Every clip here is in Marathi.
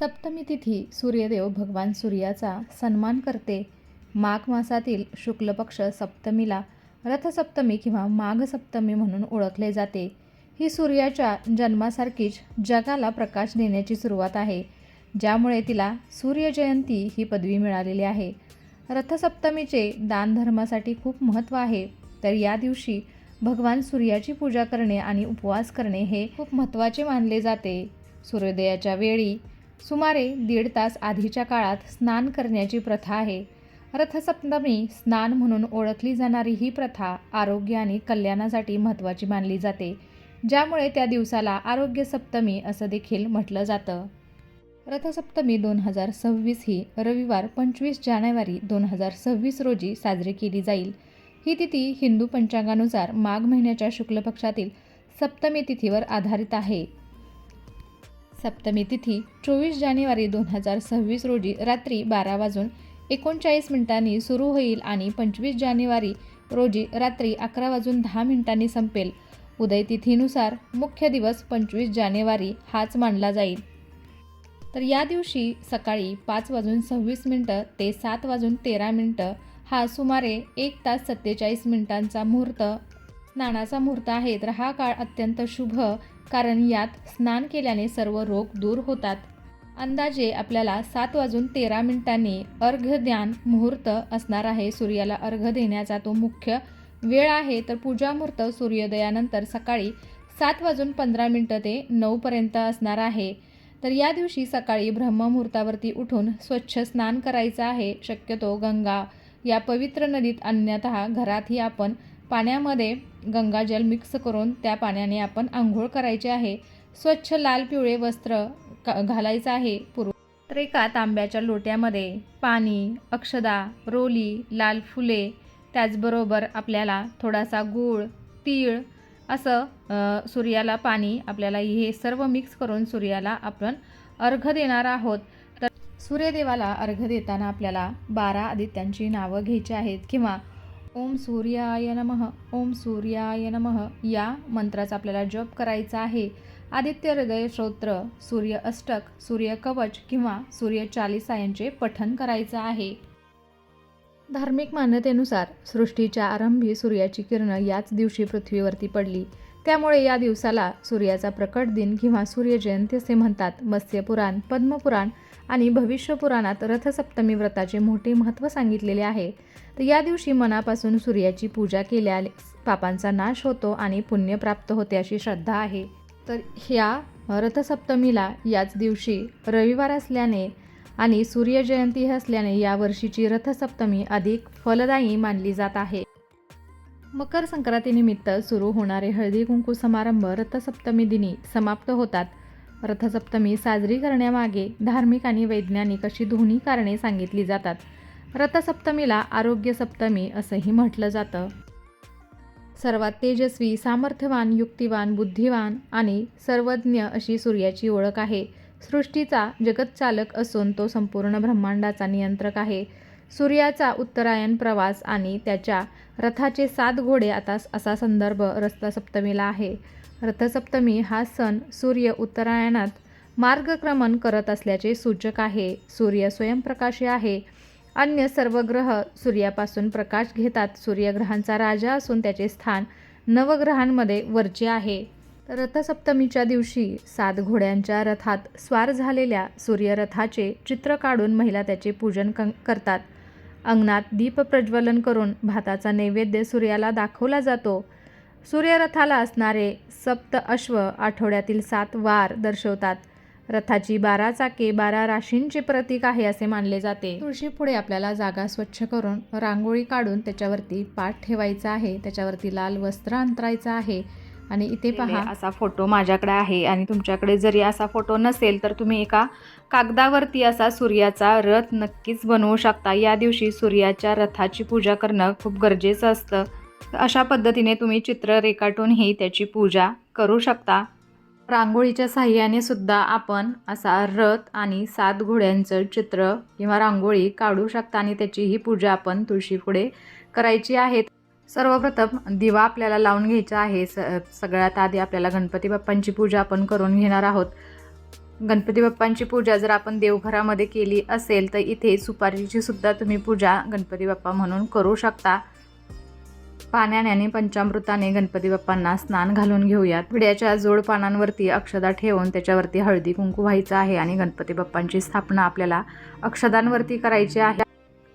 सप्तमी तिथी सूर्यदेव भगवान सूर्याचा सन्मान करते. माघ मासातील शुक्ल पक्ष सप्तमीला रथसप्तमी किंवा माघ सप्तमी म्हणून ओळखले जाते. ही सूर्याच्या जन्मासारखीच जगाला प्रकाश देण्याची सुरुवात आहे ज्यामुळे तिला सूर्यजयंती ही पदवी मिळालेली आहे. रथसप्तमीचे दानधर्मासाठी खूप महत्त्व आहे तर या दिवशी भगवान सूर्याची पूजा करणे आणि उपवास करणे हे खूप महत्त्वाचे मानले जाते. सूर्योदयाच्या वेळी सुमारे दीड तास आधीच्या काळात स्नान करण्याची प्रथा आहे. रथसप्तमी स्नान म्हणून ओळखली जाणारी ही प्रथा आरोग्य आणि कल्याणासाठी महत्त्वाची मानली जाते. ज्यामुळे त्या दिवसाला आरोग्य सप्तमी असं देखील म्हटलं जातं. रथसप्तमी दोन हजार सव्वीस ही रविवार पंचवीस जानेवारी दोन हजार सव्वीस रोजी साजरी केली जाईल. ही तिथी हिंदू पंचांगानुसार माघ महिन्याच्या शुक्ल पक्षातील सप्तमी तिथीवर आधारित आहे. सप्तमी तिथी चोवीस जानेवारी दोन हजार सव्वीस रोजी रात्री बारा वाजून एकोणचाळीस मिनिटांनी सुरू होईल आणि पंचवीस जानेवारी रोजी रात्री अकरा वाजून दहा मिनिटांनी संपेल. उदय तिथीनुसार मुख्य दिवस पंचवीस जानेवारी हाच मानला जाईल. तर या दिवशी सकाळी पाच वाजून सव्वीस मिनटं ते सात वाजून तेरा मिनटं हा सुमारे एक तास सत्तेचाळीस मिनिटांचा मुहूर्त स्नानाचा मुहूर्त आहे. तर हा काळ अत्यंत शुभ कारण यात स्नान केल्याने सर्व रोग दूर होतात. अंदाजे आपल्याला सात वाजून तेरा मिनिटांनी अर्घ्य मुहूर्त असणार आहे. सूर्याला अर्घ्य देण्याचा तो मुख्य वेळ आहे. तर पूजा मुहूर्त सूर्योदयानंतर सकाळी सात वाजून पंधरा मिनटं ते नऊपर्यंत असणार आहे. तर या दिवशी सकाळी ब्रह्ममुहूर्तावरती उठून स्वच्छ स्नान करायचं आहे. शक्यतो गंगा या पवित्र नदीत अन्यतः घरातही आपण पाण्यामध्ये गंगाजल मिक्स करून त्या पाण्याने आपण आंघोळ करायचे आहे. स्वच्छ लाल पिवळे वस्त्र घालायचं आहे. पूर्व तर एका तांब्याच्या लोट्यामध्ये पाणी अक्षदा रोली लाल फुले त्याचबरोबर आपल्याला थोडासा गूळ तीळ असं सूर्याला पाणी आपल्याला हे सर्व मिक्स करून सूर्याला आपण अर्घ देणार आहोत. तर सूर्यदेवाला अर्घ देताना आपल्याला बारा आदित्यांची नावं घ्यायची आहेत किंवा ओम सूर्याय नमः ओम सूर्याय नमः या मंत्राचा आपल्याला जप करायचा आहे. आदित्य हृदय श्रोत्र सूर्य अष्टक सूर्य कवच किंवा सूर्य चालिसा यांचे पठन करायचं आहे. धार्मिक मान्यतेनुसार सृष्टीच्या आरंभी सूर्याची किरणं याच दिवशी पृथ्वीवरती पडली. त्यामुळे या दिवसाला सूर्याचा प्रकट दिन किंवा सूर्यजयंती असे म्हणतात. मत्स्यपुराण पद्मपुराण आणि भविष्यपुराणात रथसप्तमी व्रताचे मोठे महत्त्व सांगितलेले आहे. तर या दिवशी मनापासून सूर्याची पूजा केल्या पापांचा नाश होतो आणि पुण्य प्राप्त होते अशी श्रद्धा आहे. तर ह्या रथसप्तमीला याच दिवशी रविवार असल्याने आणि सूर्यजयंती असल्याने या वर्षीची रथसप्तमी अधिक फलदायी मानली जात आहे. मकर संक्रांतीनिमित्त सुरू होणारे हळदी कुंकू समारंभ रथसप्तमी दिनी समाप्त होतात. रथसप्तमी साजरी करण्यामागे धार्मिक आणि वैज्ञानिक अशी दोन्ही कारणे सांगितली जातात. रथसप्तमीला आरोग्य सप्तमी असंही म्हटलं जातं. सर्वात तेजस्वी सामर्थ्यवान युक्तिवान बुद्धिवान आणि सर्वज्ञ अशी सूर्याची ओळख आहे. सृष्टीचा जगतचालक असून तो संपूर्ण ब्रह्मांडाचा नियंत्रक आहे. सूर्याचा उत्तरायण प्रवास आणि त्याच्या रथाचे सात घोडे आता असा संदर्भ रथसप्तमीला आहे. रथसप्तमी हा सण सूर्य उत्तरायणात मार्गक्रमण करत असल्याचे सूचक आहे. सूर्य स्वयंप्रकाशी आहे. अन्य सर्व ग्रह सूर्यापासून प्रकाश घेतात. सूर्यग्रहांचा राजा असून त्याचे स्थान नवग्रहांमध्ये वरचे आहे. रथसप्तमीच्या दिवशी सात घोड्यांच्या रथात स्वार झालेल्या सूर्यरथाचे चित्र काढून महिला त्याचे पूजन क करतात. अंगणात दीप प्रज्वलन करून भाताचा नैवेद्य सूर्याला दाखवला जातो. सूर्यरथाला असणारे सप्त अश्व आठवड्यातील सात वार दर्शवतात. रथाची बारा चाके बारा राशींचे प्रतीक आहे असे मानले जाते. तुळशीपुढे आपल्याला जागा स्वच्छ करून रांगोळी काढून त्याच्यावरती पाठ ठेवायचा आहे. त्याच्यावरती लाल वस्त्र अंतरायचं आहे. आणि इथे पहा. असा फोटो माझ्याकडे आहे आणि तुमच्याकडे जरी असा फोटो नसेल तर तुम्ही एका कागदावरती असा सूर्याचा रथ नक्कीच बनवू शकता. या दिवशी सूर्याच्या रथाची पूजा करणं खूप गरजेचं असतं. अशा पद्धतीने तुम्ही चित्र रेखाटूनही त्याची पूजा करू शकता. रांगोळीच्या साह्याने सुद्धा आपण असा रथ आणि सात घोड्यांचं चित्र किंवा रांगोळी काढू शकता आणि त्याची ही पूजा आपण तुळशीपुढे करायची आहे. सर्वप्रथम दिवा आपल्याला लावून घ्यायचा आहे. स सगळ्यात आधी आपल्याला गणपती बाप्पांची पूजा आपण करून घेणार आहोत. गणपती बाप्पांची पूजा जर आपण देवघरामध्ये केली असेल तर इथे सुपारीची सुद्धा तुम्ही पूजा गणपती बाप्पा म्हणून करू शकता. पाण्याने आणि पंचामृताने गणपती बाप्पांना स्नान घालून घेऊयात. पिढ्याच्या जोड पानांवरती अक्षदा ठेवून त्याच्यावरती हळदी कुंकू व्हायचं आहे आणि गणपती बाप्पांची स्थापना आपल्याला अक्षदांवरती करायची आहे.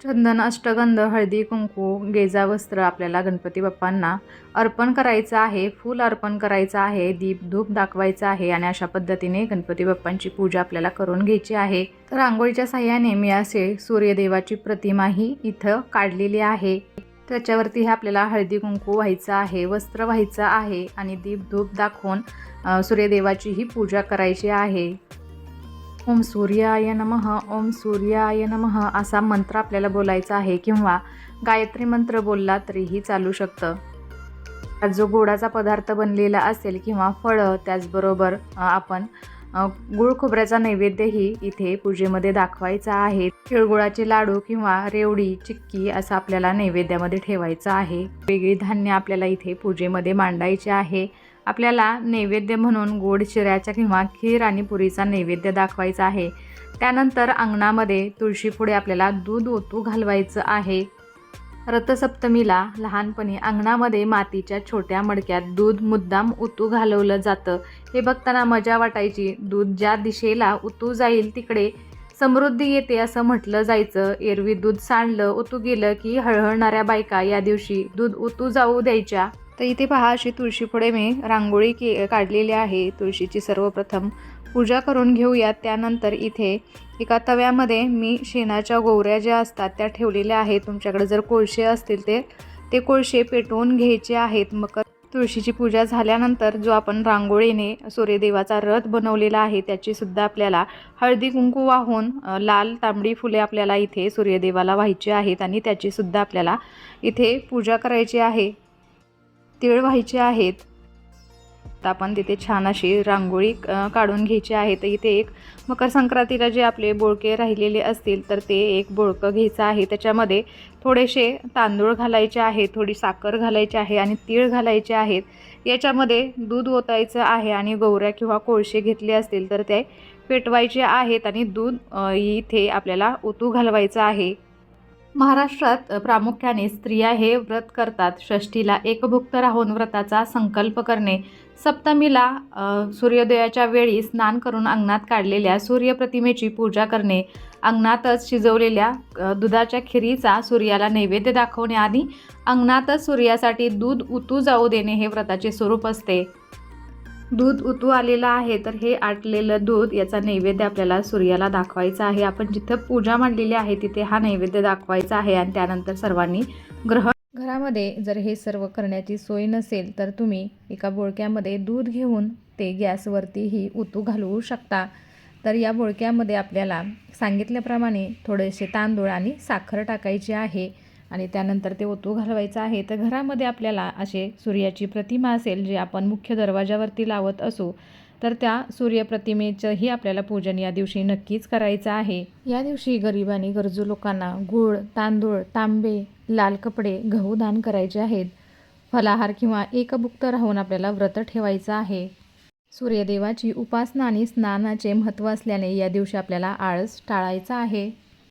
चंदन अष्टगंध हळदी कुंकू गेजा वस्त्र आपल्याला गणपती बाप्पांना अर्पण करायचं आहे फूल अर्पण करायचं आहे दीप धूप दाखवायचं आहे आणि अशा पद्धतीने गणपती बाप्पांची पूजा आपल्याला करून घ्यायची आहे. तर रांगोळीच्या साह्याने मी असे सूर्यदेवाची प्रतिमाही इथं काढलेली आहे. त्याच्यावरती हे आपल्याला हळदी कुंकू व्हायचं आहे वस्त्र व्हायचं आहे आणि दीप धूप दाखवून सूर्यदेवाची ही पूजा करायची आहे. ओम सूर्याय नमः ओम सूर्याय नमः असा मंत्र आपल्याला बोलायचा आहे. किंवा गायत्री मंत्र बोलला तरीही चालू शकतं. जो गोडाचा पदार्थ बनलेला असेल किंवा फळं त्याचबरोबर आपण गुळ खोबऱ्याचा नैवेद्यही इथे पूजेमध्ये दाखवायचा आहे. तिळगुळाचे लाडू किंवा रेवडी चिक्की असं आपल्याला नैवेद्यामध्ये ठेवायचं आहे. वेगळी धान्य आपल्याला इथे पूजेमध्ये मांडायचे आहे. आपल्याला नैवेद्य म्हणून गोड शिऱ्याच्या किंवा खीर आणि पुरीचा नैवेद्य दाखवायचा आहे. त्यानंतर अंगणामध्ये तुळशीपुढे आपल्याला दूध ओतू घालवायचं आहे. रथसप्तमीला लहानपणी अंगणामध्ये मातीच्या छोट्या मडक्यात दूध मुद्दाम उतू घालवलं जातं. हे बघताना मजा वाटायची. दूध ज्या दिशेला उतू जाईल तिकडे समृद्धी येते असं म्हटलं जायचं. एरवी दूध सांडलं उतू गेलं की हळहळणाऱ्या बायका या दिवशी दूध उतू जाऊ द्यायच्या. तर इथे पहा अशी तुळशीपुढे मी रांगोळी के काढलेली आहे. तुळशीची सर्वप्रथम पूजा करून घेऊयात. त्यानंतर इथे एका तव्यामध्ये मी शेणाच्या गोवऱ्या ज्या असतात त्या ठेवलेल्या आहेत. तुमच्याकडे जर कोळशे असतील ते ते कोळशे पेटवून घ्यायचे आहेत. मकर तुळशीची पूजा झाल्यानंतर जो आपण रांगोळीने सूर्यदेवाचा रथ बनवलेला आहे त्याचीसुद्धा आपल्याला हळदी कुंकू वाहून लाल तांबडी फुले आपल्याला इथे सूर्यदेवाला व्हायची आहेत आणि त्याचीसुद्धा आपल्याला इथे पूजा करायची आहे. तिळ व्हायचे आहेत. तर आपण तिथे छान अशी रांगोळी काढून घ्यायची आहे. तर इथे एक मकर संक्रांतीला जे आपले बोळके राहिलेले असतील तर ते एक बोळकं घ्यायचं आहे. त्याच्यामध्ये थोडेसे तांदूळ घालायचे आहे थोडी साखर घालायची आहे आणि तीळ घालायचे आहेत. याच्यामध्ये दूध ओतायचं आहे आणि गौऱ्या किंवा कोळसे घेतले असतील तर ते पेटवायचे आहेत आणि दूध इथे आपल्याला ओतू घालवायचं आहे. महाराष्ट्रात प्रामुख्याने स्त्रिया हे व्रत करतात. षष्टीला एकभुक्त राहून व्रताचा संकल्प करणे. सप्तमीला सूर्योदयाच्या वेळी स्नान करून अंगणात काढलेल्या सूर्यप्रतिमेची पूजा करणे. अंगणातच शिजवलेल्या दुधाच्या खिरीचा सूर्याला नैवेद्य दाखवणे अंगणातच सूर्यासाठी दूध उतू जाऊ देणे हे व्रताचे स्वरूप असते. दूध उतू आलेलं आहे तर हे आटलेलं दूध याचा नैवेद्य आपल्याला सूर्याला दाखवायचा आहे. आपण जिथं पूजा मांडलेली आहे तिथे हा नैवेद्य दाखवायचा आहे आणि त्यानंतर सर्वांनी ग्रहण घरामध्ये जर हे सर्व करण्याची सोय नसेल तर तुम्ही एका बोळक्यामध्ये दूध घेऊन ते गॅसवरतीही उतू घालवू शकता. तर या बोळक्यामध्ये आपल्याला सांगितल्याप्रमाणे थोडेसे तांदूळ आणि साखर टाकायची आहे. आणि त्यानंतर ते ओतू घालवायचं आहे. तर घरामध्ये आपल्याला असे सूर्याची प्रतिमा असेल जे आपण मुख्य दरवाजावरती लावत असू तर त्या सूर्यप्रतिमेचंही आपल्याला पूजन या दिवशी नक्कीच करायचं आहे. या दिवशी गरीब आणि गरजू लोकांना गूळ तांदूळ तांबे लाल कपडे गहू दान करायचे आहेत. फलाहार किंवा एकभुक्त राहून आपल्याला व्रत ठेवायचं आहे. सूर्यदेवाची उपासना आणि स्नानाचे महत्त्व असल्याने या दिवशी आपल्याला आळस टाळायचा आहे.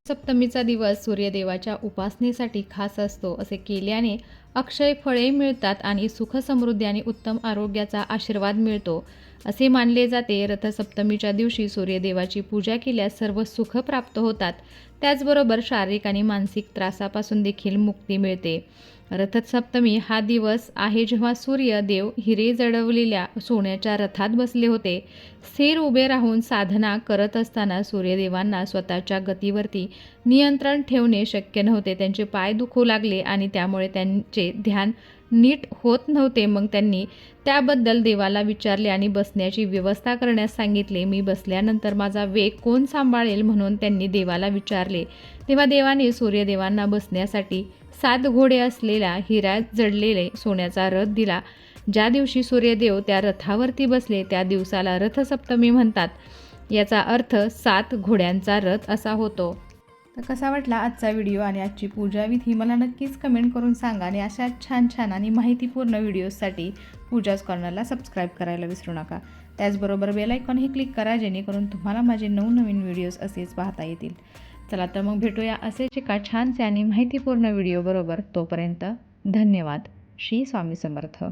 सप्तमीचा दिवस सूर्यदेवाच्या उपासनेसाठी खास असतो असे केल्याने अक्षय फळे मिळतात आणि सुख समृद्धी आणि उत्तम आरोग्याचा आशीर्वाद मिळतो. असे मानले जाते. रथसप्तमीच्या दिवशी सूर्यदेवाची पूजा केल्यास सर्व सुख प्राप्त होतात. त्याचबरोबर शारीरिक आणि मानसिक त्रासापासून देखील मुक्ती मिळते. रथसप्तमी हा दिवस आहे जेव्हा सूर्यदेव हिरे जडवलेल्या सोन्याच्या रथात बसले होते. स्थिर उभे राहून साधना करत असताना सूर्यदेवांना स्वतःच्या गतीवरती नियंत्रण ठेवणे शक्य नव्हते. त्यांचे पाय दुखू लागले आणि त्यामुळे त्यांचे ध्यान नीट होत नव्हते मग त्यांनी त्याबद्दल देवाला विचारले आणि बसण्याची व्यवस्था करण्यास सांगितले. मी बसल्यानंतर माझा वेग कोण सांभाळेल म्हणून त्यांनी देवाला विचारले. तेव्हा देवाने सूर्यदेवांना बसण्यासाठी सात घोडे असलेला हिरा जडलेले सोन्याचा रथ दिला. ज्या दिवशी सूर्यदेव त्या रथावरती बसले त्या दिवसाला रथसप्तमी म्हणतात. याचा अर्थ सात घोड्यांचा रथ असा होतो. तर कसा वाटला आजचा व्हिडिओ आणि आजची पूजा ही मला नक्कीच कमेंट करून सांगा आणि अशा छान छान आणि माहितीपूर्ण व्हिडिओजसाठी पूजाच कॉर्नरला सबस्क्राईब करायला विसरू नका. त्याचबरोबर बेलायकॉन हे क्लिक करा जेणेकरून तुम्हाला माझे नवनवीन व्हिडिओज असेच पाहता येतील. चला तर मग भेटूया असेच एका छानसे आणि माहितीपूर्ण व्हिडिओ बरोबर. तोपर्यंत धन्यवाद. श्री स्वामी समर्थ.